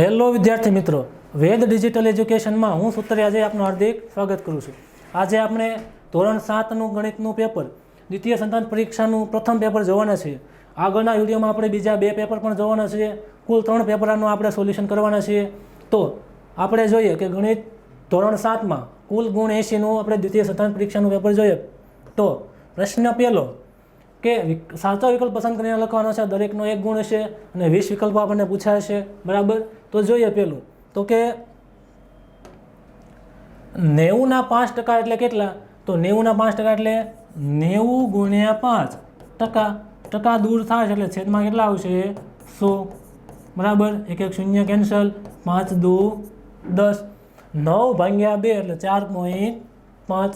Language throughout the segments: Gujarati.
હેલો વિદ્યાર્થી મિત્રો, વેદ ડિજિટલ એજ્યુકેશનમાં હું સૂત્રે આજે આપનું હાર્દિક સ્વાગત કરું છું. આજે આપણે ધોરણ સાતનું ગણિતનું પેપર, દ્વિતીય સંતાન પરીક્ષાનું પ્રથમ પેપર જોવાના છીએ આગળના વિડીયોમાં આપણે બીજા બે પેપર પણ જોવાના છીએ કુલ ત્રણ પેપરનું આપણે સોલ્યુશન કરવાના છીએ તો આપણે જોઈએ કે ગણિત ધોરણ સાતમાં કુલ ગુણ એંશીનું આપણે દ્વિતીય સંતાન પરીક્ષાનું પેપર જોઈએ. તો પ્રશ્ન પહેલો કે સાચો વિકલ્પ પસંદ કરીને લખવાનો છે, દરેકનો એક ગુણ હશે અને વીસ વિકલ્પો આપણને પૂછાય છે, બરાબર? તો જોઈએ પેલું. તો કે નેવુંના પાંચ ટકા એટલે કેટલા? તો નેવુંના પાંચ ટકા એટલે નેવું ગુણ્યા પાંચ ટકા. ટકા દૂર થાય છે એટલે છેદમાં કેટલા આવશે? સો. બરાબર? એક એક શૂન્ય કેન્સલ. પાંચ દુ દસ. નવ ભાગ્યા બે એટલે ચાર પોઈન્ટ પાંચ.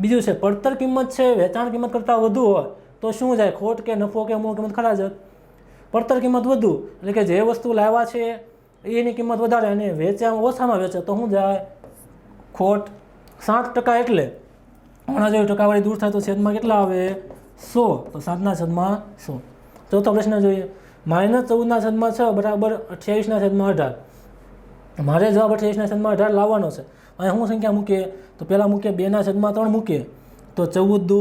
બીજું છે, પડતર કિંમત છે, વેચાણ કિંમત કરતાં વધુ હોય તો શું જાય ખોટ કે નફો કે અમુક કિંમત ખરા જ. પડતર કિંમત વધુ, એટલે કે જે વસ્તુ લાવ્યા છે, એની કિંમત વધારે અને વેચ્યા ઓછામાં વેચે તો શું જાય? ખોટ. સાત ટકા એટલે હમણાં જો ટકાવાળી દૂર થાય તો છેદમાં કેટલા આવે? સો. તો સાતના છેદમાં સો. ચોથો પ્રશ્ન જોઈએ. માઇનસ ચૌદના છેદમાં છ બરાબર અઠ્યાવીસના છેદમાં અઢાર. મારે જવાબ અઠ્યાવીસના છેદમાં અઢાર લાવવાનો છે. અહીંયા શું સંખ્યા મૂકીએ? તો પહેલાં મૂકીએ બેના છેદમાં ત્રણ મૂકીએ. તો ચૌદ દુ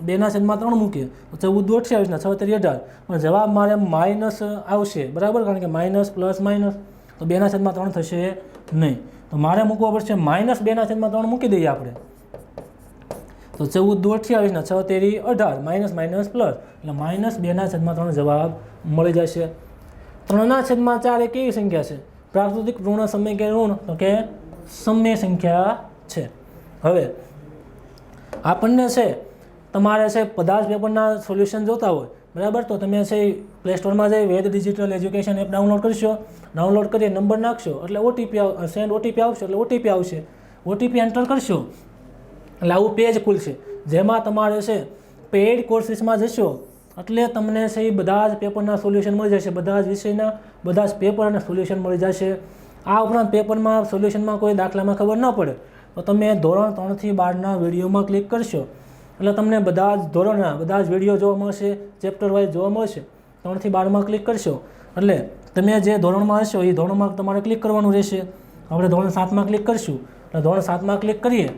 બેના છેદમાં ત્રણ મૂકીએ, તો ચૌદ દુ અઠ્યાવીસના છ તેરી અઢાર. પણ જવાબ મારે માઇનસ આવશે, બરાબર? કારણ કે માઇનસ પ્લસ માઇનસ, તો બેના છેદમાં ત્રણ થશે નહીં. તો મારે મૂકવો પડશે, માઇનસ બેના છેદમાં ત્રણ મૂકી દઈએ આપણે. તો ચૌદ દુ અઠ્યાવીસના છ તેરી અઢાર, માઇનસ માઇનસ પ્લસ, એટલે માઇનસ બેના છેદમાં ત્રણ જવાબ મળી જશે. ત્રણના છેદમાં ચાર એ કેવી સંખ્યા છે? પ્રાકૃતિક ઋણ સમય કે ઋણ? તો કે સમય સંખ્યા છે. હવે, આપણને છે તમારે છે જ પેપરના સોલ્યુશન જોતા હોય, બરાબર? તો તમે છે પ્લે સ્ટોરમાં જઈ Ved digital education app download કરશો ડાઉનલોડ કરી નંબર નાખશો, એટલે ઓટીપી સેન્ડ ઓટીપી આવશે, એટલે ઓટીપી આવશે. ઓટીપી એન્ટર કરશો, એટલે આવું પેજ ખુલશે. જેમાં તમારે છે પેઇડ કોર્સીસમાં જશો, એટલે તમને છે એ બધા જ પેપરના સોલ્યુશન મળી જશે. બધા જ વિષયના, બધા જ પેપર અને સોલ્યુશન મળી જશે. આ ઉપરાંત પેપરમાં સોલ્યુશનમાં કોઈ દાખલામાં ખબર ન પડે. તો તમે ધોરણ ત્રણથી બારના વિડીયોમાં ક્લિક કરશો. એટલે તમને બધા જ ધોરણના, બધા જ વીડિયો જોવા મળશે ચેપ્ટર વાઇઝ જોવા મળશે. ત્રણથી બારમાં ક્લિક કરશો. એટલે તમે જે ધોરણમાં હશો, એ ધોરણમાં તમારે ક્લિક કરવાનું રહેશે. આપણે ધોરણ સાતમાં ક્લિક કરશું. એટલે ધોરણ સાતમાં ક્લિક કરીએ.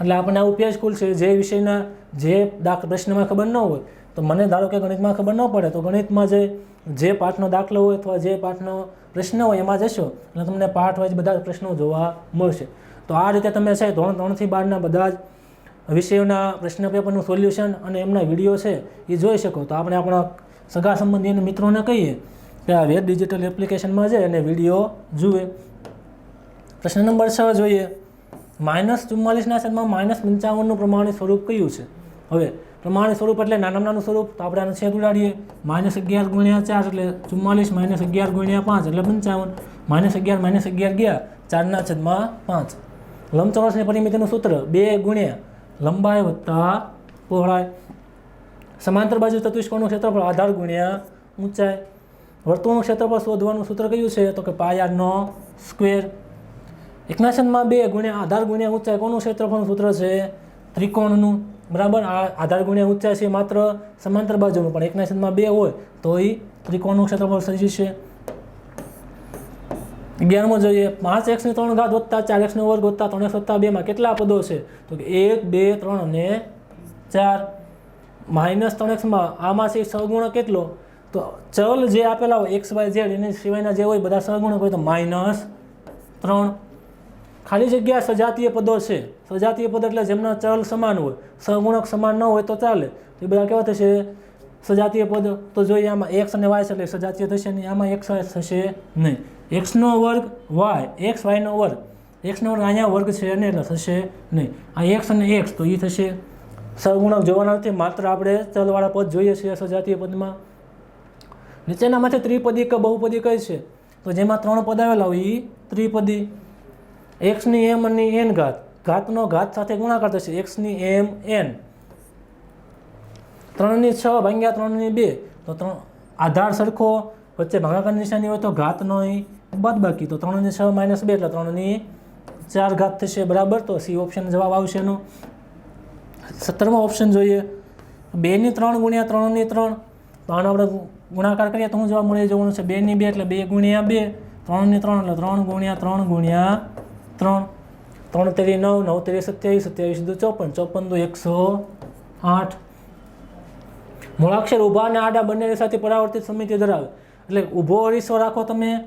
એટલે આપણને આવું પેજ ખુલશે. જે વિષયના, જે પ્રશ્નમાં ખબર ન હોય, તો મને ધારો કે ગણિતમાં ખબર ન પડે, તો ગણિતમાં જે જે પાઠનો દાખલો હોય અથવા જે પાઠનો પ્રશ્ન હોય, એમાં જશો. એટલે તમને પાઠ વાઇઝ બધા જ પ્રશ્નો જોવા મળશે. તો આ રીતે તમે છે, ધોરણ ત્રણથી બારના બધા જ વિષયોના પ્રશ્ન પેપરનું સોલ્યુશન અને એમના વીડિયો છે એ જોઈ શકો. તો આપણે આપણા સગા સંબંધી અને મિત્રોને કહીએ કે આ વેબ ડિજિટલ એપ્લિકેશનમાં છે અને વીડિયો જુએ. પ્રશ્ન નંબર છ જોઈએ. માઇનસ ચુમ્માલીસના છેદમાં માઇનસ પંચાવનનું પ્રમાણિત સ્વરૂપ કયું છે? હવે, પ્રમાણિત સ્વરૂપ એટલે નાના નાનું સ્વરૂપ, તો આપણે આને છેદ ઉડાડીએ. માઇનસ અગિયાર ગુણ્યા ચાર એટલે ચુમ્માલીસ, માઇનસ અગિયાર ગુણ્યા પાંચ એટલે પંચાવન. માઇનસ અગિયાર માઇનસ અગિયાર ગયા, ચારના છેદમાં પાંચ. લંબચોરસની પરિમિતિનું સૂત્ર બે ગુણ્યા લંબાઈ વત્તા પહોળાઈ. સમાંતર બાજુ ચતુષ્કોણનું ક્ષેત્રફળ આધાર ગુણ્યા ઊંચાઈ. વર્તુળનું ક્ષેત્રફળ શોધવાનું સૂત્ર કયું છે? તો કે પાયાનો સ્ક્વેર. એકના બે ગુણ્યા આધાર ગુણ્યા ઊંચાઈ કોનું ક્ષેત્રફળનું સૂત્ર છે? ત્રિકોણનું. બરાબર? આ આધાર ગુણ્યા ઊંચાઈ છે માત્ર સમાંતર બાજુનું, પણ છેદમાં બે હોય તો એ ત્રિકોણનું ક્ષેત્રફળ થઈ જશે અગિયારમાં જોઈએ, પાંચ એક્સની ત્રણ ઘાત વત્તા ચાર એક્સનો વર્ગ વત્તા ત્રણ એક્સ વત્તા બેમાં કેટલા પદો છે? તો કે એક, બે, ત્રણ અને ચાર. માઇનસ ત્રણ એક્સમાં આમાં છે સહગુણક કેટલો? તો ચલ જે આપેલા હોય, એક્સ, વાય, ઝેડ, એની સિવાયના જે હોય, બધા સગુણક હોય તો માઇનસ ત્રણ. ખાલી જગ્યા સજાતીય પદો છે. સજાતીય પદ એટલે જેમના ચલ સમાન હોય સગુણક સમાન ન હોય તો ચાલે. તો એ બધા કેવા થશે? સજાતીય પદ. તો જોઈએ આમાં એક્સ અને વાય છે એટલે સજાતીય થશે નહીં, આમાં એક્સ વાય થશે નહીં. એક્સનો વર્ગ વાય, એક્સ વાયનો વર્ગ. એક્સનો વર્ગ અહીંયા વર્ગ છે અને એટલે થશે નહીં. આ એક્સ અને એક્સ, તો એ થશે. સહગુણક જોવાના નથી માત્ર આપણે ચલવાળા પદ જોઈએ છીએ સજાતીય પદમાં. નીચેનામાંથી ત્રિપદી કે બહુપદી કઈ છે? તો જેમાં ત્રણ પદ આવેલા હોય એ ત્રિપદી. એક્સની એમ અને એન ઘાત. ઘાતનો ઘાત સાથે ગુણાકાર થશે. એક્સની એમ, એન. ત્રણની છ ભાગ્યા ત્રણની બે. તો ત્રણ આધાર સરખો. વચ્ચે ભાગાકારની નિશાની હોય તો ઘાતનો અહીં બાદ બાકી તો ત્રણની છ માઇનસ બે એટલે ત્રણની ચાર ઘાત થશે, બરાબર? તો સી ઓપ્શન જવાબ આવશે એનો. સત્તરમો ઓપ્શન જોઈએ. બેની ત્રણ ગુણ્યા ત્રણની ત્રણ. તો આનો આપણે ગુણાકાર કરીએ તો હું જવાબ મળે? જવાનું છે બેની બે એટલે બે ગુણ્યા બે. ત્રણની ત્રણ એટલે ત્રણ ગુણ્યા ત્રણ ગુણ્યા ત્રણ. ત્રણ તેરી નવ નવ તેરી સત્યાવીસ સત્યાવીસ દુ ચોપન. ચોપન દુ એકસો આઠ. મૂળાક્ષર ઊભા અને આડા બંને સાથે પરાવર્તિત સમિતિ ધરાવે. એટલે ઊભો અરીસો રાખો તમે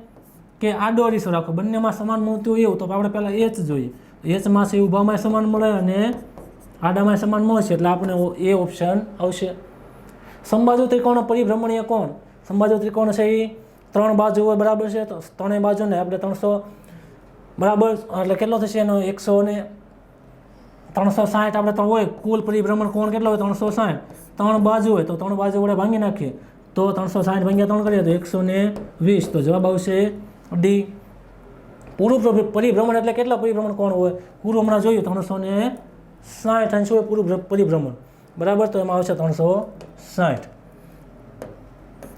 કે આડો અરીસો રાખો. બંનેમાં સમાન મળતું હોય એવું. તો આપણે પહેલાં એચ જોઈએ. એચમાં છે ઊભામાં સમાન મળે અને આડામાં સમાન મળશે. એટલે આપણે એ ઓપ્શન આવશે. સંબાજુ ત્રિકોણ પરિભ્રમણીય કોણ? સંબાજુ ત્રિકોણ છે એ ત્રણ બાજુ હોય બરાબર છે. તો ત્રણેય બાજુને આપણે ત્રણસો બરાબર, એટલે કેટલો થશે એનો? એકસો ને ત્રણસો સાઠ આપણે ત્રણ હોય. કુલ પરિભ્રમણ કોણ કેટલો હોય? ત્રણસો સાઠ ત્રણ બાજુ હોય તો ત્રણ બાજુ વડે ભાંગી નાખીએ. તો ત્રણસો સાઠ ભાગ્યા ત્રણ કરીએ તો એકસો ને વીસ. તો જવાબ આવશે ડી. પૂરું પરિભ્રમણ એટલે કેટલા પરિભ્રમણ કોણ હોય? પૂરું હમણાં જોયું, ત્રણસો ને સાઠ અંશ હોય પૂરું ભ્ર- પરિભ્રમણ. બરાબર? તો એમાં આવશે ત્રણસો સાઠ.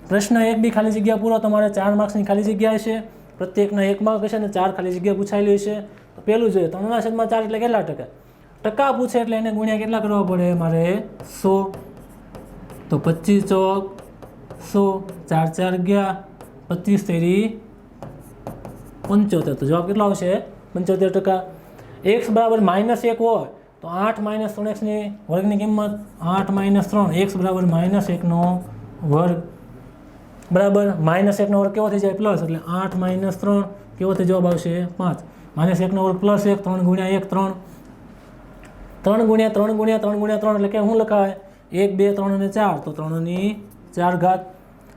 પ્રશ્ન એક બી ખાલી જગ્યા પૂરો તમારે ચાર માર્ક્સની ખાલી જગ્યા હશે. પ્રત્યેકના એક માર્ક હશે અને ચાર ખાલી જગ્યા પૂછાયેલી હશે. તો પહેલું જોઈએ, ત્રણના છેદમાં ચાર એટલે કેટલા ટકા? ટકા પૂછે એટલે એને ગુણ્યા કેટલા કરવા પડે? મારે સો. તો પચીસ ચોક સો ચાર ચાર ગયા, પચીસ તેરી, પંચોતેર. તો જવાબ કેટલો આવશે? પંચોતેર ટકા. એક્સ બરાબર માઇનસ એક હોય, તો આઠ માઇનસ ત્રણ એક્સની વર્ગની કિંમત આઠ માઇનસ ત્રણ. એક્સ બરાબર માઇનસ એકનો વર્ગ. બરાબર માઇનસ એકનો વર્ગ કેવો થઈ જાય? પ્લસ. એટલે આઠ માઇનસ ત્રણ કેવો થઈ જવાબ આવશે? પાંચ. માઇનસ એકનો વર્ગ પ્લસ એક, ત્રણ ગુણ્યા એક, ત્રણ. ત્રણ ગુણ્યા ત્રણ ગુણ્યા ત્રણ ગુણ્યા ત્રણ, એટલે કે શું લખાય? એક, બે, ત્રણ અને ચાર. તો ત્રણની ચાર ઘાત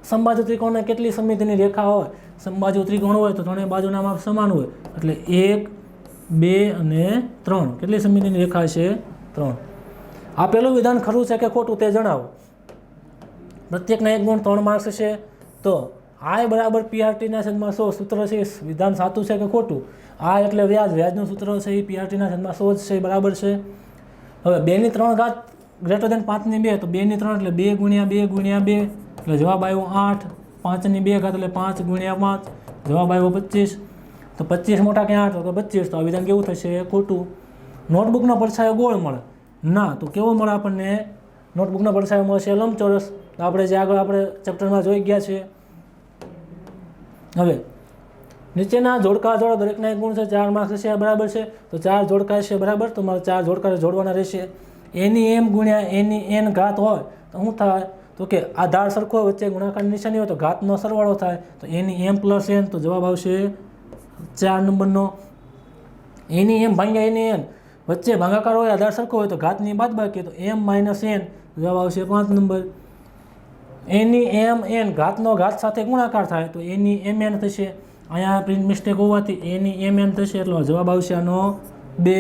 સંબાજુ ત્રિકોણને કેટલી સમિતિની રેખા હોય? સંબાજુ ત્રિકોણ હોય તો ત્રણેય બાજુના માપ સમાન હોય. એટલે એક, બે અને ત્રણ. કેટલી સમિતિની રેખા છે? ત્રણ. આ પેલું વિધાન ખરું છે કે ખોટું તે જણાવો. પ્રત્યેકના એક ગુણ ત્રણ માર્ક્સ છે. તો આય બરાબર પીઆરટીના છેદમાં સો સૂત્ર છે. વિધાન સાચું છે કે ખોટું? આ એટલે વ્યાજ. વ્યાજનું સૂત્ર છે એ પીઆરટીના છેદમાં સો જ છે. બરાબર છે. હવે બેની ત્રણ ઘાત ગ્રેટર દેન પાંચની બે તો બેની ત્રણ એટલે બે ગુણ્યા બે ગુણ્યા બે. એટલે જવાબ આવ્યો આઠ, પાંચની બે ઘાત એટલે પાંચ ગુણ્યા પાંચ. જવાબ આવ્યો પચીસ. તો પચીસ મોટા ક્યાં આઠ તો પચીસ. તો વિધાન કેવું થશે? ખોટું. નોટબુકનો પડછાયો ગોળ મળે. ના, તો કેવો મળે આપણને? નોટબુકનો પડછાયો મળશે લંબચોરસ. તો આપણે જે આગળ આપણે ચેપ્ટરમાં જોઈ ગયા છીએ હવે, નીચેના જોડકા જોડો દરેકના એક ગુણ છે, ચાર માર્ક્સ છે બરાબર છે. તો ચાર જોડકા છે બરાબર? તો મારે ચાર જોડકા જોડવાના રહેશે. એની એમ ગુણ્યા એની એન ઘાત હોય, તો શું થાય? તો કે આધાર સરખો હોય વચ્ચે ગુણાકાર નિશાની હોય, તો ઘાતનો સરવાળો થાય. તો એની એમ પ્લસ એન, તો જવાબ આવશે ચાર નંબરનો. એની એમ ભાંગ્યા એની એન. વચ્ચે ભાગાકાર હોય આધાર સરખો હોય, તો ઘાતની બાદ બાકી તો એમ માઇનસ એન, જવાબ આવશે પાંચ નંબર. એની એમ એન ઘાતનો ઘાત સાથે ગુણાકાર થાય, તો એની એમ એન થશે. અહીંયા પ્રિન્ટ મિસ્ટેક હોવાથી એની એમ એન થશે, એટલો જવાબ આવશે આનો બે.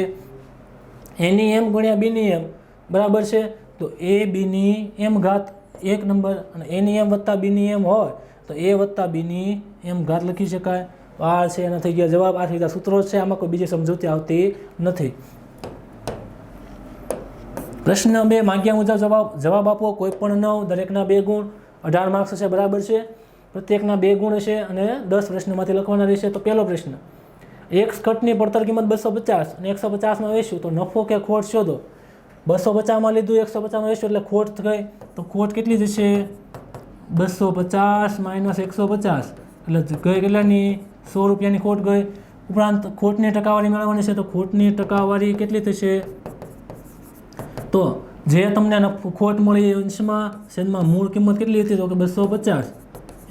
એની એમ ગુણ્યા બીની એમ. બરાબર છે? તો એ બીની એમ ઘાત એક નંબર અને એની એમ વત્તા બીની એમ હોય, તો એ વત્તા બીની એમ ઘાત લખી શકાય. આ છે, એના થઈ ગયા જવાબ. આ થઈ ગયા સૂત્રો છે, આમાં કોઈ બીજી સમજૂતી આવતી નથી. પ્રશ્ન બે, માંગ્યા મુજબ જવાબ જવાબ આપો. કોઈ પણ નવ, દરેકના બે ગુણ. અઢાર માર્ક્સ છે બરાબર છે. પ્રત્યેકના બે ગુણ છે અને દસ પ્રશ્નમાંથી લખવાના રહેશે. તો પહેલો પ્રશ્ન એક સ્કટની પડતર કિંમત બસો પચાસ અને એકસો પચાસમાં વેચ્યું તો નફો કે ખોટ શોધો. બસો પચાસમાં લીધું એકસો પચાસમાં વેચ્યું એટલે ખોટ ગઈ તો ખોટ કેટલી જશે? બસો પચાસ માઇનસ એકસો પચાસ એટલે ગઈ કેટલાની? સો રૂપિયાની ખોટ ગઈ. ઉપરાંત ખોટની ટકાવારી મેળવવાની છે, તો ખોટની ટકાવારી કેટલી થશે? તો જે તમને ખોટ મળી એ અંશમાં શેરમાં મૂળ કિંમત કેટલી હતી? તો કે બસો પચાસ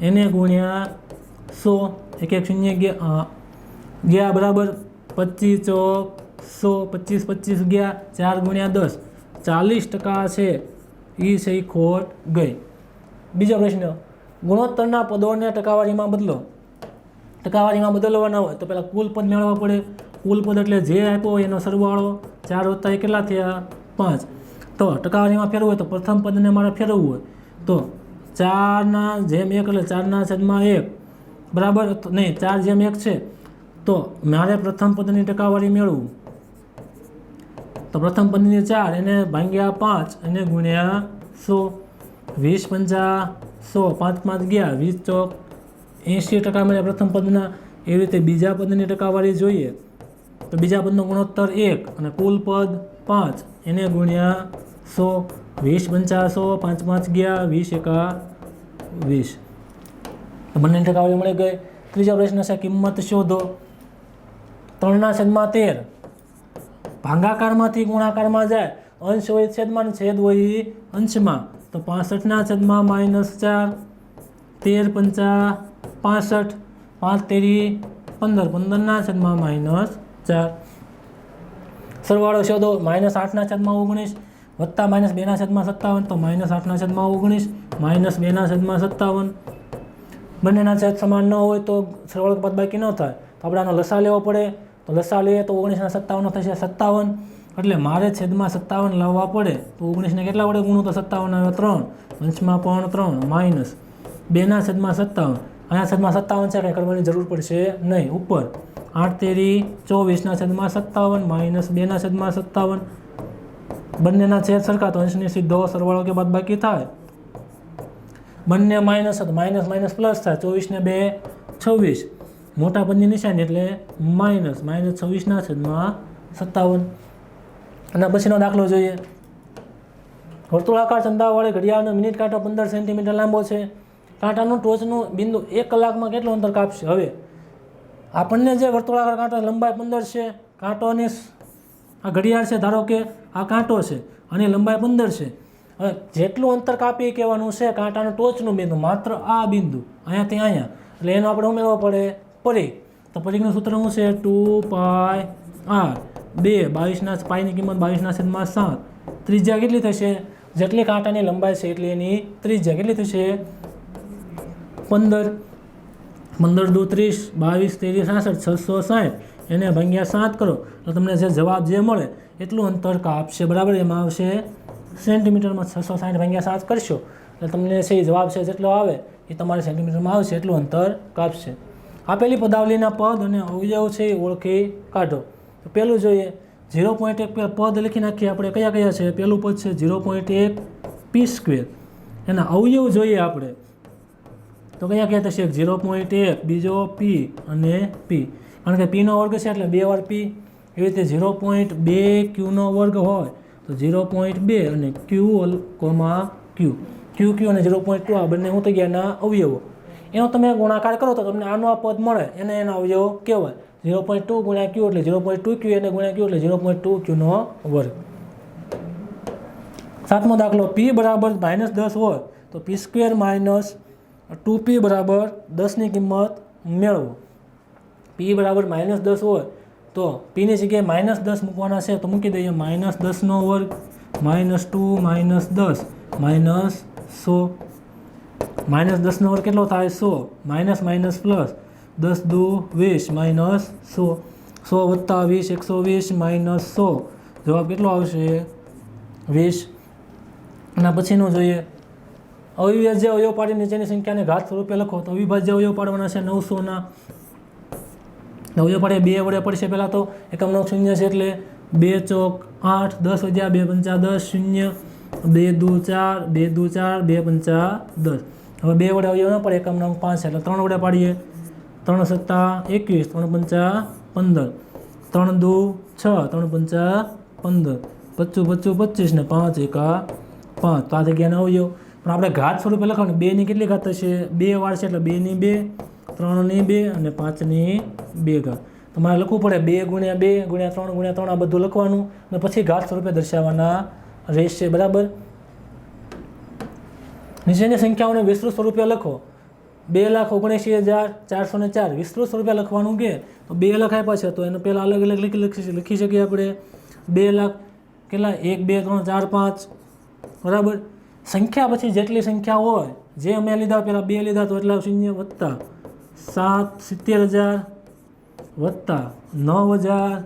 એને ગુણ્યા સો. એક એક શૂન્ય ગયા બરાબર પચીસ ચોક સો પચીસ પચીસ ગયા, ચાર ગુણ્યા દસ. ચાલીસ ટકા છે. એ છે એ ખોટ ગઈ. બીજો પ્રશ્ન, ગુણોત્તરના પદોને ટકાવારીમાં બદલો. ટકાવારીમાં બદલવાના હોય તો પહેલાં કુલ પદ મેળવવા પડે. કુલ પદ એટલે જે આપ્યો હોય એનો સરવાળો ચાર વત્તા એ કેટલા થયા? પાંચ. તો ટકાવારીમાં ફેરવું હોય તો પ્રથમ પદને મારે ફેરવવું હોય તો ચારના જેમ એક એટલે ચારના છેદમાં એક. બરાબર? નહીં, ચાર જેમ એક છે. તો મારે પ્રથમ પદની ટકાવારી મેળવવું. તો પ્રથમ પદની ચાર એને ભાંગ્યા પાંચ અને ગુણ્યા સો. વીસ પંચા સો, પાંચ પાંચ ગયા, વીસ ચોક. એંશી ટકા મળ્યા પ્રથમ પદના. એવી રીતે બીજા પદની ટકાવારી જોઈએ તો બીજા પદનો ગુણોત્તર એક અને કુલ પદ પાંચ. એને ગુણ્યા સો. વીસ પંચા સો, પાંચ પાંચ ગયા, વીસ એકા વીસ. બંને ટકાવારી મળી ગઈ. ત્રીજો પ્રશ્ન છે, કિંમત શોધો. ત્રણના છદમાં તેર. ભાંગાકારમાંથી ગુણાકારમાં જાય. અંશ હોય છેદમાં છેદ હોય અંશમાં. તો પાસઠના છેદમાં માઇનસ ચાર, તેર પંચા પાસઠ, પાંચ તેરી પંદર. પંદરના છેદમાં માઇનસ ચાર. સરવાળો શોધો. માઇનસ આઠના છેદમાં ઓગણીસ, વત્તા માઇનસ બેના છેદમાં સત્તાવન. તો માઇનસ આઠના છેદમાં ઓગણીસ, માઇનસ બેના છેદમાં સત્તાવન. બંનેના છેદ સમાન ન હોય તો સરવાળો બાદ બાકી ન થાય. તો આપણે આનો લસા લેવો પડે. તો લસા લઈએ તો ઓગણીસના સત્તાવન થશે સત્તાવન. એટલે મારે છેદમાં સત્તાવન લાવવા પડે તો ઓગણીસને કેટલા વડે ગુણું? તો સત્તાવન આવે ત્રણ. વંશમાં પણ ત્રણ, માઇનસ બેના છેદમાં સત્તાવન. અહીંયા છેદમાં સત્તાવન છે, કંઈ કરવાની જરૂર પડશે નહીં. ઉપર આઠ તેરી ચોવીસના છેદમાં સત્તાવન, માઇનસ બેના છેદમાં સત્તાવન. બંનેના છેદ સરખા, તો અંશની સીધો સરવાળો કે બાદ બાકી થાય? બંને માઇનસ માઇનસ માઇનસ પ્લસ થાય. ચોવીસને બે, છવ્વીસ. મોટા પદની નિશાની એટલે માઇનસ માઇનસ છવ્વીસના છેદમાં સત્તાવન. અને પછીનો દાખલો જોઈએ. વર્તુળાકાર ચંદાવાળી ઘડિયાળનો મિનિટ કાંટો પંદર સેન્ટીમીટર લાંબો છે. કાંટાનું ટોચનું બિંદુ એક કલાકમાં કેટલું અંતર કાપશે? હવે, આપણને જે વર્તુળાકાર કાંટો લંબાઈ પંદર છે, કાંટોની આ ઘડિયાળ છે, ધારો કે આ કાંટો છે, અને લંબાઈ પંદર છે. હવે, જેટલું અંતર કાપી કહેવાનું છે, કાંટાનું ટોચનું બિંદુ, માત્ર આ બિંદુ અહીંયાથી અહીંયા. એટલે એનો આપણે ઉમેરવો પડે. પરીખ તો પરિઘનું સૂત્ર શું છે? ટુ પાય આર બે, બાવીસના પાયની કિંમત બાવીસના છેદમાં સાત. ત્રિજ્યા કેટલી થશે? જેટલી કાંટાની લંબાઈ છે એટલી એની ત્રિજ્યા. કેટલી થશે? પંદર. પંદર દુ ત્રીસ, બાવીસ ત્રેવીસ સાસઠ, છસો સાઠ. એને ભાગ્યા સાત કરો. તો તમને જે જવાબ જે મળે, એટલું અંતર કાપશે. બરાબર? એમાં આવશે સેન્ટીમીટરમાં છસો સાઠ ભાગ્યા સાત કરશો. એટલે તમને છે જવાબ છે જેટલો આવે, એ તમારે સેન્ટીમીટરમાં આવશે, એટલું અંતર કાપશે. આપેલી પદાવલીના પદ અને અવયવ છે એ ઓળખી કાઢો. તો પહેલું જોઈએ ઝીરો પોઈન્ટ એક પદ લખી નાખીએ આપણે. કયા કયા છે? પહેલું પદ છે ઝીરો પોઈન્ટ એક પી સ્ક્વેર એના અવયવ જોઈએ આપણે. તો કયા કયા થશે? ઝીરો પોઈન્ટ એક, બીજો પી અને પી કારણ કે પીનો વર્ગ છે એટલે બે વાર પી એવી રીતે ઝીરો પોઈન્ટ બે ક્યુનો વર્ગ હોય, તો ઝીરો પોઈન્ટ બે અને q comma q q q અને ઝીરો પોઈન્ટ ટુ આ બંને હું થઈ ગયા એના અવયવો. એનો તમે ગુણાકાર કરો તો તમને આનો આ પદ મળે એને એના અવયવો કહેવાય. ઝીરો પોઈન્ટ ટુ ગુણ્યા ક્યુ એટલે ઝીરો પોઈન્ટ ટુ ક્યુ એને ગુણ્યા ક્યુ એટલે ઝીરો પોઈન્ટ ટુ ક્યુનો વર્ગ. સાતમો દાખલો, પી બરાબર માઇનસ દસ હોય તો p square minus two p બરાબર દસની કિંમત મેળવો. પી બરાબર માઇનસ દસ હોય તો પીની જગ્યાએ માઇનસ દસ મૂકવાના છે તો મૂકી દઈએ માઇનસ દસનો વર્ગ માઇનસ ટુ માઇનસ દસ માઇનસ સો માઇનસ દસનો વર્ગ કેટલો થાય સો? માઇનસ માઇનસ પ્લસ દસ દુ વીસ માઇનસ સો. સો વત્તા વીસ, એકસો વીસ માઇનસ સો. જવાબ કેટલો આવશે? વીસ. અને પછીનું જોઈએ. અવિભાજ્ય અવયવ પાડી નીચેની સંખ્યાને ઘાત સ્વરૂપે લખો તો અવિભાજ્ય અવયવ પાડવાના છે નવસોના અવયવ પાડે બે વડે પડશે પહેલાં તો એકમ નવ શૂન્ય છે એટલે બે ચોક આઠ દસ વધ્યા બે પંચા દસ શૂન્ય. બે દુ ચાર, બે દુ ચાર, બે પંચા દસ. હવે બે વડે અવયવ ન પડે એકમ નંગ પાંચ એટલે ત્રણ વડે પાડીએ. ત્રણ સત્તા એકવીસ, ત્રણ પંચા પંદર. ત્રણ દુ છ, ત્રણ પંચા પંદર. પચું પચું પચીસ ને પાંચ એકા પાંચ. તો આ જગ્યાના અવયવ. પણ આપણે ઘાત સ્વરૂપે લખવાનું બેની કેટલી ઘાત થશે બે વાર છે એટલે બેની બે ત્રણની બે અને પાંચની બે ઘાત. તમારે લખવું પડે બે ગુણ્યા બે ગુણ્યા ત્રણ ગુણ્યા ત્રણ આ બધું લખવાનું અને પછી ઘાત સ્વરૂપે દર્શાવવાના રહેશે બરાબર? નીચેની સંખ્યાઓને વિસ્તૃત સ્વરૂપે લખો. બે લાખ ઓગણએંસી હજાર ચારસો ને ચાર. વિસ્તૃત સ્વરૂપે લખવાનું કે? તો બે લાખ આપ્યા છે, તો એનો પહેલાં અલગ અલગ લખી લખી લખી શકીએ આપણે. બે લાખ કેટલા? એક, બે, ત્રણ, ચાર, પાંચ. બરાબર? સંખ્યા પછી જેટલી સંખ્યા હોય, જે અમે લીધા પહેલાં બે લીધા તો એટલા શૂન્ય વત્તા સાત, સિત્તેર હજાર વત્તા નવ હજાર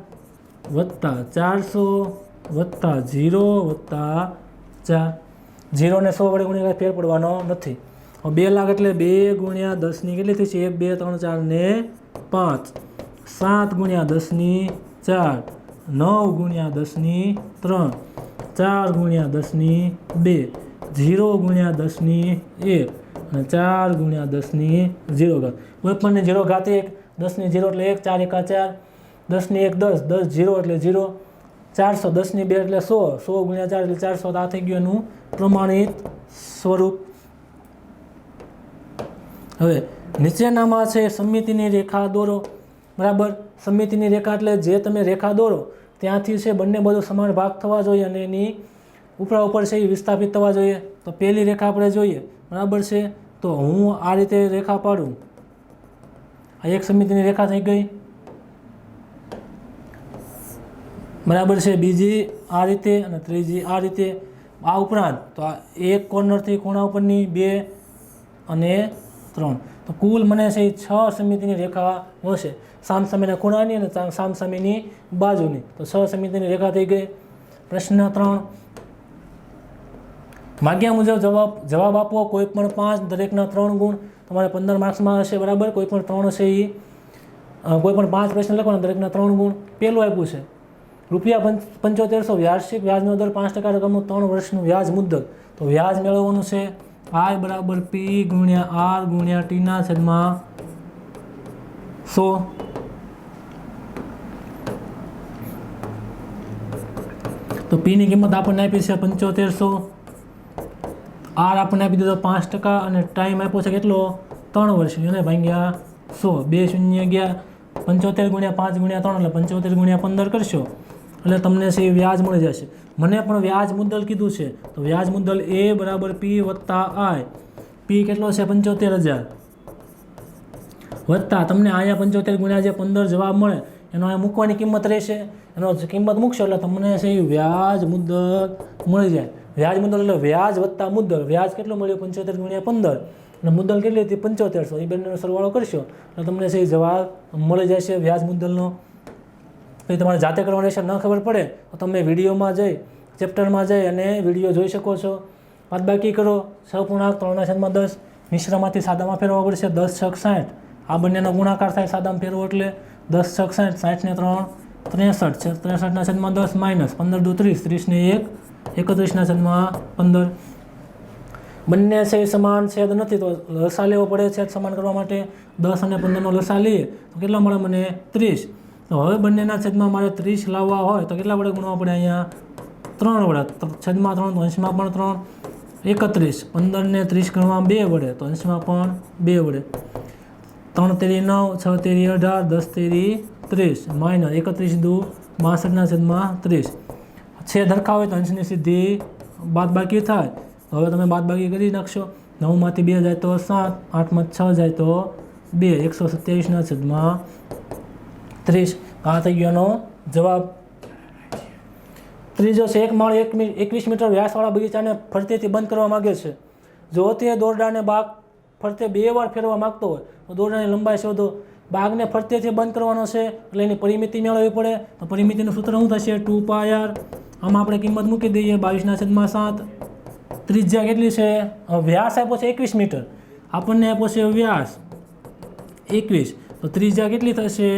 વત્તા ચારસો વત્તા ઝીરો વત્તા ચાર ઝીરોને સો વડે ગુણ્યા ફેર પડવાનો નથી. બે લાખ એટલે બે ગુણ્યા દસની કેટલી થઈ છે? એક, બે, ત્રણ, ચાર ને પાંચ. સાત ગુણ્યા દસની ચાર. નવ ગુણ્યા દસની ત્રણ. ચાર ગુણ્યા દસની બે. ઝીરો ગુણ્યા દસની એક. અને ચાર ગુણ્યા દસની ઝીરો ઘાત. કોઈ પણ ઝીરો ઘાત એક. દસની ઝીરો એટલે એક, ચાર, એકા, ચાર. દસની એક, દસ. દસ ઝીરો એટલે ઝીરો. ચારસો દસની બે એટલે સો સો ગુણ્યા ચાર એટલે ચારસો આ થઈ ગયું એનું પ્રમાણિત સ્વરૂપ. હવે, નીચેનામાં છે સમિતિની રેખા દોરો, બરાબર? સમિતિની રેખા એટલે જે તમે રેખા દોરો, ત્યાંથી છે બંને બધો સમાન ભાગ થવા જોઈએ અને એની ઉપરા ઉપર છે એ વિસ્થાપિત થવા જોઈએ. તો પહેલી રેખા આપણે જોઈએ, બરાબર છે? તો હું આ રીતે રેખા પાડું. આ એક સમિતિની રેખા થઈ ગઈ. બરાબર છે. બીજી આ રીતે અને ત્રીજી આ રીતે આ ઉપરાંત તો આ એક કોર્નરથી ખૂણા ઉપરની બે અને ત્રણ. તો કુલ મને છે એ છ સમિતિની રેખા હશે. સામ સામેના ખૂણાની અને સામ- સામ સામેની બાજુની. તો છ સમિતિની રેખા થઈ ગઈ. પ્રશ્ન ત્રણ. માગ્યા મુજબ જવાબ જવાબ આપો. કોઈ પણ પાંચ, દરેકના ત્રણ ગુણ તમારે પંદર માર્ક્સમાં હશે. બરાબર? કોઈ પણ ત્રણ હશે એ કોઈ પણ પાંચ પ્રશ્ન લખવાના, દરેકના ત્રણ ગુણ. પહેલું આપ્યું છે. રૂપિયા પંચ, પંચોતેરસો વાર્ષિક વ્યાજનો દર પાંચ ટકા રકમનું ત્રણ વર્ષનું વ્યાજ મુદ્દત તો વ્યાજ મેળવવાનું છે આઈ બરાબર પી ગુણ્યા આર ગુણ્યા ટીના છેદમાં સો. તો પીની કિંમત આપણને આપી છે પંચોતેરસો. આર આપણને આપી દીધો પાંચ ટકા અને ટાઈમ આપ્યો છે કેટલો? ત્રણ વર્ષ અને ભાગ્યા સો. બે શૂન્ય ગયા. પંચોતેર ગુણ્યા પાંચ ગુણ્યા ત્રણ એટલે પંચોતેર ગુણ્યા પંદર કરશો. એટલે તમને છે વ્યાજ મળી જશે. મને પણ વ્યાજ મુદ્દલ કીધું છે. તો વ્યાજ મુદ્દલ એ બરાબર પી વત્તા આય પી કેટલો છે? પંચોતેર હજાર. વત્તા, તમને અહીંયા પંચોતેર ગુણ્યા જે પંદર જવાબ મળે, એનો અહીંયા મૂકવાની કિંમત રહેશે. એનો કિંમત મૂકશો એટલે તમને છે એ વ્યાજ મુદ્દલ મળી જાય. વ્યાજ મુદ્દલ એટલે વ્યાજ વત્તા મુદ્દલ. વ્યાજ કેટલું મળ્યું? પંચોતેર ગુણ્યા પંદર. અને મુદ્દલ કેટલી હતી? પંચોતેરસો એ બંનેનો સરવાળો કરશો, એટલે તમને છે જવાબ મળી જશે વ્યાજ મુદ્દલનો. પછી તમારે જાતે કરવાની રહેશે ન ખબર પડે તો તમે વિડીયોમાં જઈ, ચેપ્ટરમાં જઈ અને વીડિયો જોઈ શકો છો. બાદબાકી કરો સપૂર્ણાંક ત્રણના છેદમાં દસ, મિશ્રમાંથી સાદામાં ફેરવવા પડશે, દસ છક સાઠ. આ બંનેનો ગુણાકાર થાય સાદામાં ફેરવો એટલે દસ છક સાઠ સાઠને ત્રણ, ત્રેસઠ. છે ત્રેસઠના છેદમાં દસ, માઇનસ પંદર દુ ત્રીસ ત્રીસને એક, એકત્રીસના છેદમાં પંદર. બંને છે એ સમાન છેદ નથી, તો લસા લેવો પડે છેદ સમાન કરવા માટે દસ અને પંદરનો લસા લઈએ. તો કેટલા મળે મને ત્રીસ? તો હવે બંનેના છેદમાં મારે ત્રીસ લાવવા હોય તો કેટલા વડે ગુણવા પડે અહીંયા? ત્રણ વડે. છેદમાં ત્રણ તો અંશમાં પણ ત્રણ. એકત્રીસ. પંદરને ત્રીસ ગણવા બે વડે. તો અંશમાં પણ બે વડે. ત્રણ તેરી નવ, છ તેરી અઢાર, દસ તેરી ત્રીસ. માઇનસ એકત્રીસ દુ બાસઠના છેદમાં ત્રીસ. છે ધરખા હોય તો અંશની સીધી બાદબાકી થાય. હવે તમે બાદબાકી કરી નાખશો. નવમાંથી બે જાય તો સાત. આઠમાં છ જાય તો બે. એકસો સત્યાવીસના છેદમાં ત્રીસ. આ થઈ ગયો જવાબ. ત્રીજો છે, એક માળ એક એકવીસ મીટર વ્યાસવાળા બગીચાને ફરતેથી બંધ કરવા માગે છે. જો તે દોરડાને બાગ ફરતે બે વાર ફેરવા માગતો હોય, તો દોરડાની લંબાઈ શોધો. બાગને ફરતેથી બંધ કરવાનો છે, એટલે એની પરિમિતિ મેળવવી પડે. તો પરિમિતિનું સૂત્ર શું થશે? ટુ પાયર આમાં આપણે કિંમત મૂકી દઈએ, બાવીસના છેદમાં સાત. ત્રિજ્યા કેટલી છે? વ્યાસ આપ્યો છે એકવીસ મીટર. આપણને આપ્યો છે વ્યાસ એકવીસ. તો ત્રિજ્યા કેટલી થશે?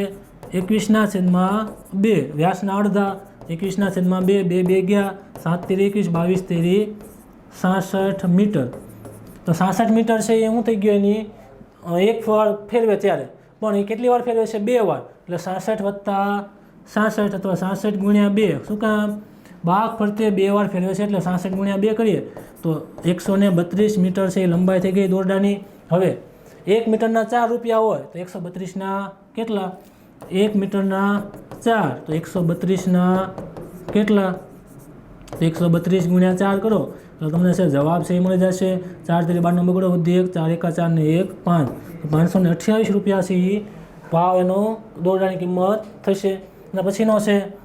એકવીસના છેદમાં બે, વ્યાસના અડધા, એકવીસના છેદમાં બે બે બે ગયા સાત તેરી એકવીસ, બાવીસ તેરી સાસઠ મીટર. તો સાસઠ મીટર છે એ શું થઈ ગયું એની? એક વાર ફેરવે ત્યારે. પણ એ કેટલી વાર ફેરવે છે? બે વાર. એટલે સાસઠ વત્તા સાસઠ અથવા સાસઠ ગુણ્યા બે. શું કામ? બાગ ફરતે બે વાર ફેરવે છે એટલે સાસઠ ગુણ્યા બે કરીએ. તો એકસો ને બત્રીસ મીટર છે એ લંબાઈ થઈ ગઈ દોરડાની. હવે, એક મીટરના ચાર રૂપિયા હોય તો એકસો બત્રીસના કેટલા? એક મીટરના ચાર, તો એકસો બત્રીસના કેટલા? તો એકસો બત્રીસ ગુણ્યા ચાર કરો, તો તમને છે જવાબ છે એ મળી જશે ચાર તેરી બારનો બગડો વધી એક, ચાર એકા ચાર ને એક, પાંચ. પાંચસો ને અઠ્યાવીસ રૂપિયા છે ભાવ એનો દોરડાની કિંમત થશે. અને પછીનો છે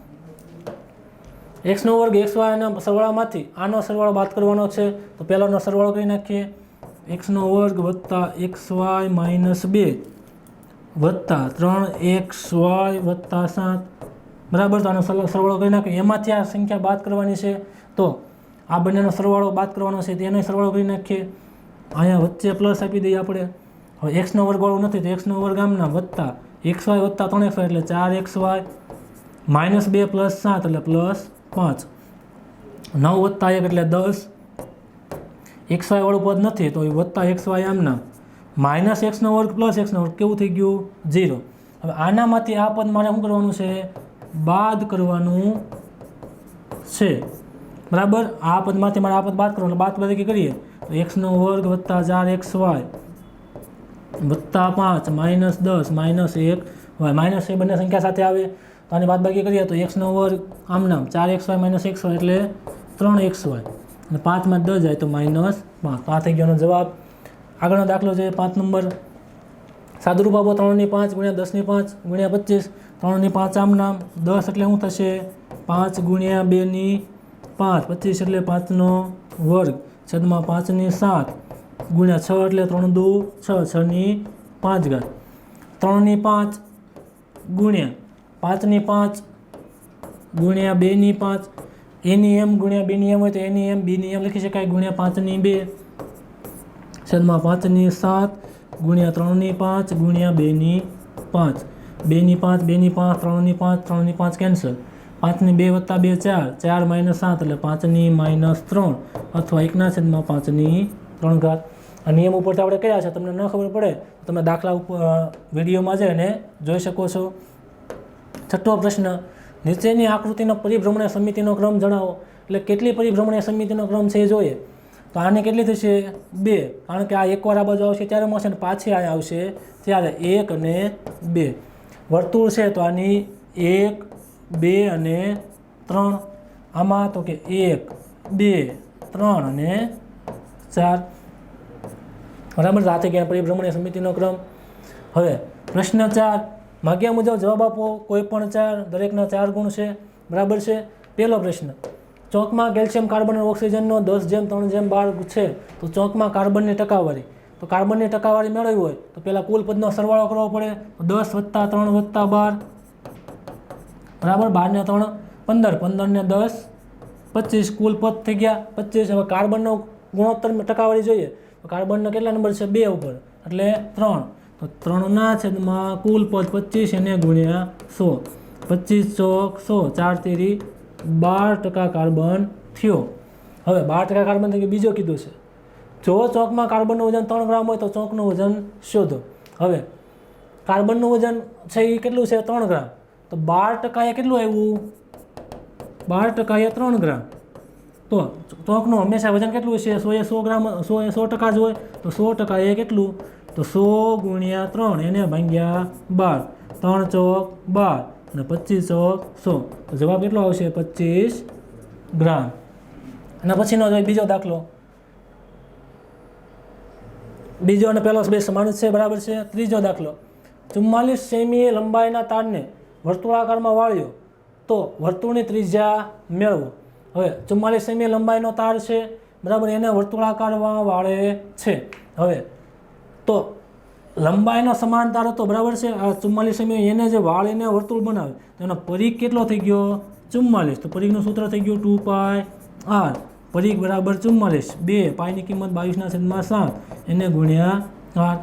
એક્સનો વર્ગ, એક્સ વાયના સરવાળામાંથી આનો સરવાળો બાદ કરવાનો છે, તો પહેલાંનો સરવાળો કરી નાખીએ. એક્સનો વર્ગ વત્તા એક્સ, વાય માઇનસ બે. વત્તા ત્રણ એક્સ વાય વત્તા સાત. બરાબર, તો આનો સરવાળો કરી નાખ્યો એમાંથી આ સંખ્યા બાદ કરવાની છે. તો આ બંનેનો સરવાળો બાદ કરવાનો છે તેનો સરવાળો કરી નાખીએ. અહીંયા વચ્ચે પ્લસ આપી દઈએ આપણે. હવે એક્સનો વર્ગવાળો નથી, તો એક્સનો વર્ગ આમના વત્તા. એક્સ વાય વત્તા ત્રણ એક્સ એટલે ચાર એક્સ વાય માઇનસ બે પ્લસ સાત, એટલે પ્લસ પાંચ. નવ વત્તા એક, એટલે દસ. એક્સ વાય વાળું પદ નથી, તો એ વત્તા એક્સ વાય આમના. માઇનસ એક્સનો વર્ગ પ્લસ એક્સનો વર્ગ કેવું થઈ ગયું? ઝીરો. હવે આનામાંથી આ પદ મારે શું કરવાનું છે? બાદ કરવાનું છે. બરાબર? આ પદમાંથી મારે આ પદ બાદ કરવાનું બાદ બધી કરીએ. તો એક્સનો વર્ગ વત્તા ચાર એક્સ વાય વત્તા પાંચ માઇનસ દસ માઇનસ એક વાય. માઇનસ એ બંને સંખ્યા સાથે આવે. તો આની બાદબાકી કરીએ તો એક્સનો વર્ગ આમ નામ ચાર x y minus x y એટલે ત્રણ એક્સ વાય. અને પાંચમાં દસ જાય તો માઇનસ પાંચ. આ થઈ ગયોનો જવાબ. આગળનો દાખલો છે પાંચ નંબર. સાદુરૂપ આપો ત્રણની પાંચ ગુણ્યા દસની પાંચ ગુણ્યા પચીસ. ત્રણની પાંચ આમ નામ. દસ એટલે શું થશે? પાંચ ગુણ્યા બેની પાંચ. પચીસ એટલે પાંચનો વર્ગ. છદમાં પાંચની સાત ગુણ્યા છ એટલે ત્રણ દુ છ. છની પાંચ ઘાત. ત્રણની પાંચ ગુણ્યા. પાંચની પાંચ ગુણ્યા બેની પાંચ. એની એમ ગુણ્યા બેની એમ હોય તો એની એમ બીની એમ લખી શકાય. ગુણ્યા પાંચની બે. છેદમાં પાંચની સાત, ગુણ્યા ત્રણની પાંચ, ગુણ્યા બેની પાંચ. બેની પાંચ બેની પાંચ, ત્રણની પાંચ ત્રણની પાંચ કેન્સલ પાંચની બે વત્તા બે ચાર ચાર માઇનસ સાત એટલે પાંચની માઇનસ ત્રણ અથવા એકના છેદમાં પાંચની ત્રણ ઘાત. આ નિયમ ઉપરથી આપણે કયા છે, તમને ન ખબર પડે તમે દાખલા ઉપર વિડીયોમાં જઈને જોઈ શકો છો. છઠ્ઠો પ્રશ્ન, નીચેની આકૃતિનો પરિભ્રમણ સમિતિનો ક્રમ જણાવો. એટલે કેટલી પરિભ્રમણ સમિતિનો ક્રમ છે એ જોઈએ. તો આને કેટલી થશે? બે. કારણ કે આ એકવાર આ બાજુ આવશે, ત્યારે મળશે ને પાછી આ આવશે, ત્યારે એક અને બે. વર્તુળ છે તો આની એક, બે અને ત્રણ. આમાં તો કે એક, બે, ત્રણ અને ચાર. બરાબર? રાતે ગયા પરિભ્રમણ સમિતિનો ક્રમ. હવે, પ્રશ્ન ચાર. માગ્યા મુજબ જવાબ આપો. કોઈ પણ ચાર, દરેકના ચાર ગુણ છે. બરાબર છે? પહેલો પ્રશ્ન. ચોકમાં કેલ્શિયમ, કાર્બન અને ઓક્સિજનનો દસ જેમ, ત્રણ જેમ બાર છે, તો ચોકમાં કાર્બનની ટકાવારી. તો કાર્બનની ટકાવારી મેળવવી હોય, તો પહેલાં કુલ પદનો સરવાળો કરવો પડે. તો દસ વત્તા ત્રણ વત્તા બાર, બરાબર? બારને ત્રણ, પંદર. પંદર ને દસ, પચીસ. કુલ પદ થઈ ગયા પચીસ. હવે કાર્બનનો ગુણોત્તર ટકાવારી જોઈએ. તો કાર્બનનો કેટલા નંબર છે? બે ઉપર. એટલે ત્રણ. તો ત્રણના છેદમાં કુલ પદ પચીસ એને ગુણ્યા સો. પચીસ ચોક સો. ચાર તેરી બાર ટકા કાર્બન થયો. હવે બાર ટકા કાર્બન થઈ બીજો કીધું છે. જો ચોકમાં કાર્બનનું વજન ત્રણ ગ્રામ હોય તો ચોકનું વજન શોધો. હવે કાર્બનનું વજન છે એ કેટલું છે? ત્રણ ગ્રામ. તો બાર ટકાએ કેટલું આવ્યું? બાર ટકાએ ત્રણ ગ્રામ. તો ચોકનું હંમેશા વજન કેટલું છે? સો એ સો ગ્રામ, સો એ સો ટકા જ હોય. તો સો ટકા એ કેટલું? તો સો ગુણ્યા ત્રણ એને ભાંગ્યા બાર. ત્રણ ચોક બાર. અને પચીસ ચોક સો જવાબ કેટલો આવશે? પચીસ ગ્રામ. અને પછીનો જોઈએ બીજો દાખલો. બીજો અને પહેલો બે સમાન છે, બરાબર છે? ત્રીજો દાખલો. ચુમ્માલીસ સેમી લંબાઈના તારને વર્તુળાકારમાં વાળ્યો, તો વર્તુળની ત્રિજ્યા મેળવો. હવે, ચુમ્માલીસ સેમી લંબાઈનો તાર છે, બરાબર, એને વર્તુળાકારમાં વાળે છે. હવે, તો લંબાઈનો સમાન તાર હતો બરાબર છે. આ ચુમ્માલીસ સેમી એને જે વાળીને વર્તુળ બનાવે, તો એનો પરીખ કેટલો થઈ ગયો? ચુમ્માલીસ. તો પરીખનું સૂત્ર થઈ ગયું ટુ પાય આર. પરીખ બરાબર ચુમ્માલીસ. બે, પાયની કિંમત બાવીસના છેદમાં સાત. એને ગુણ્યા આર.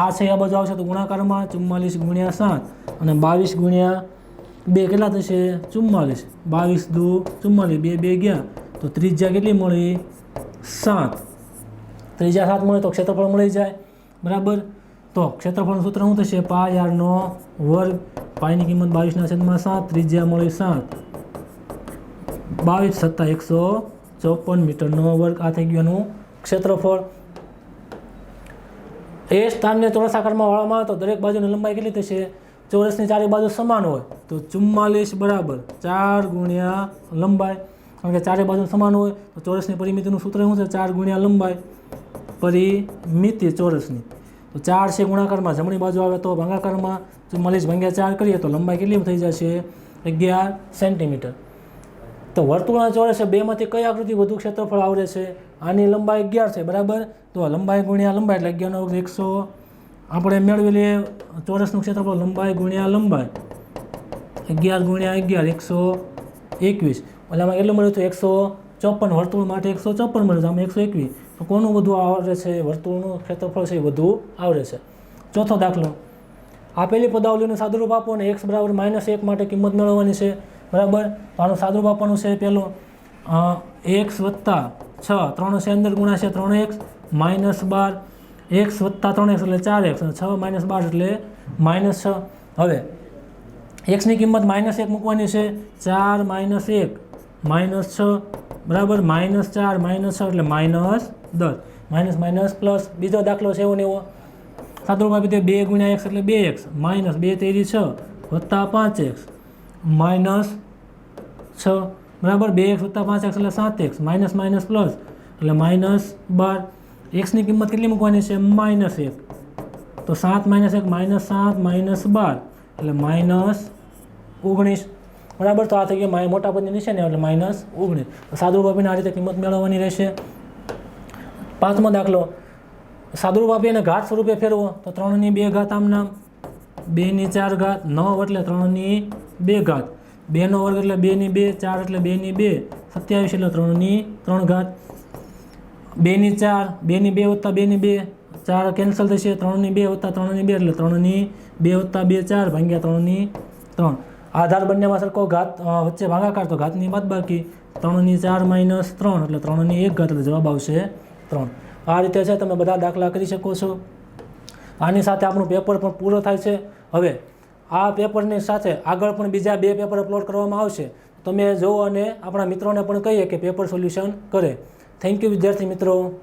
આ છે આ બાજુ આવશે તો ગુણાકારમાં ચુમ્માલીસ ગુણ્યા સાત અને બાવીસ ગુણ્યા બે કેટલા થશે? ચુમ્માલીસ. બાવીસ દુ ચુમ્માલીસ. બે બે ગયા. તો ત્રીજા કેટલી મળી? સાત. ત્રીજા સાત મળે તો ક્ષેત્રફળ મળી જાય. બરાબર? તો ક્ષેત્રફળનું સૂત્ર શું થશે? પાય આરનો વર્ગ, પાયની કિંમત બાવીસના છેદમાં સાત, ત્રિજ્યા મળી સાત. બાવીસ સત્તા એકસો ચોપન મીટરનો વર્ગ. આ થઈ ગયોનું ક્ષેત્રફળ. એ સ્થાનને ચોરસ આકારમાં વાળવામાં આવે તો દરેક બાજુની લંબાઈ કેટલી થશે? ચોરસની ચારે બાજુ સમાન હોય તો ચુમ્માલીસ બરાબર. ચાર ગુણ્યા લંબાઈ. કારણ કે ચારે બાજુ સમાન હોય તો ચોરસની પરિમિતિનું સૂત્ર શું છે? ચાર ગુણ્યા લંબાઈ. પરિમિતિ ચોરસની. તો ચાર છે ગુણાકારમાં. જમણી બાજુ આવે તો ભાગાકારમાં. ચુમ્માલીસ ભાંગ્યા ચાર કરીએ તો લંબાઈ કેટલી થઈ જશે? અગિયાર સેન્ટીમીટર. તો વર્તુળના ચોરસે બેમાંથી કઈ આકૃતિ વધુ ક્ષેત્રફળ આવરે છે? આની લંબાઈ અગિયાર છે, બરાબર? તો લંબાઈ ગુણ્યા લંબાઈ એટલે અગિયારનો એકસો. આપણે મેળવી લઈએ ચોરસનું ક્ષેત્રફળ લંબાઈ ગુણ્યા લંબાઈ. અગિયાર ગુણ્યા અગિયાર, એકસો એકવીસ. ઓલામાં કેટલું મળ્યું હતું એકસો ચોપન. વર્તુળ માટે એકસો ચોપન મળ્યું છે આમાં એકસો એકવીસ. કોનું વધુ આવરે છે, વર્તુળનું ક્ષેત્રફળ છે એ વધુ આવરે છે. ચોથો દાખલો. આપેલી પદાવલીનું સાદુરૂપ આપો અને એક્સ બરાબર માઇનસ એક માટે કિંમત મેળવવાની છે. બરાબર? તો આનું સાદુરૂપ આપવાનું છે પહેલું એક્સ વત્તા છ ત્રણ છે અંદર ગુણા છે ત્રણ એક્સ માઇનસ બાર એક્સ વત્તા ત્રણ એક્સ એટલે ચાર એક્સ છ માઇનસ બાર એટલે માઇનસ છ. હવે એક્સની કિંમત માઇનસ એક મૂકવાની છે. ચાર માઇનસ એક માઇનસ છ, બરાબર? માઇનસ ચાર માઇનસ છ એટલે માઇનસ દસ. માઇનસ માઇનસ પ્લસ બીજો દાખલો છે એવો ને એવો. સાદુરૂપ આપી દે બે ગુણ્યા એક્સ એટલે બે એક્સ. માઇનસ બે તેરી છ વત્તા પાંચ એક્સ. માઇનસ છ. બરાબર? બે એક્સ વત્તા પાંચ એક્સ એટલે સાત એક્સ. માઇનસ માઇનસ પ્લસ એટલે માઇનસ બાર. એક્સની કિંમત કેટલી મૂકવાની છે? માઇનસ એક. તો સાત માઇનસ એક, માઇનસ સાત, માઇનસ બાર. એટલે માઇનસ ઓગણીસ. બરાબર? તો આ થઈ ગયો મોટા પદની નીચે ને એટલે માઇનસ ઓગણીસ. તો સાદુરૂપ આપીને આ રીતે કિંમત મેળવવાની રહેશે. પાંચમો દાખલો. સાદુરૂપ આપી અને ઘાત સ્વરૂપે ફેરવો. તો ત્રણની બે ઘાત આમ નામ. બેની ચાર ઘાત નવ એટલે ત્રણની બે ઘાત. બેનો વર્ગ એટલે બેની બે, ચાર એટલે બેની બે. સત્યાવીસ એટલે ત્રણની ત્રણ ઘાત. બેની ચાર, બેની બે વત્તા બેની બે. ચાર કેન્સલ થશે, ત્રણની બે વત્તા ત્રણની બે એટલે ત્રણની બે વત્તા બે ચાર ભાગ્યા ત્રણની ત્રણ. આધાર બંનેમાં સરખો ઘાત વચ્ચે ભાગાકાર તો ઘાતની બાદ બાકી ત્રણની ચાર માઇનસ ત્રણ એટલે ત્રણની એક ઘાત એટલે જવાબ આવશે ત્રણ. આ રીતે છે, તમે બધા દાખલા કરી શકો છો. આની સાથે આપણું પેપર પણ પૂરો થાય છે. હવે, આ પેપરની સાથે આગળ પણ બીજા બે પેપર અપલોડ કરવામાં આવશે. તમે જુઓ અને આપણા મિત્રોને પણ કહીએ કે પેપર સોલ્યુશન કરે. થેન્ક યુ વિદ્યાર્થી મિત્રો.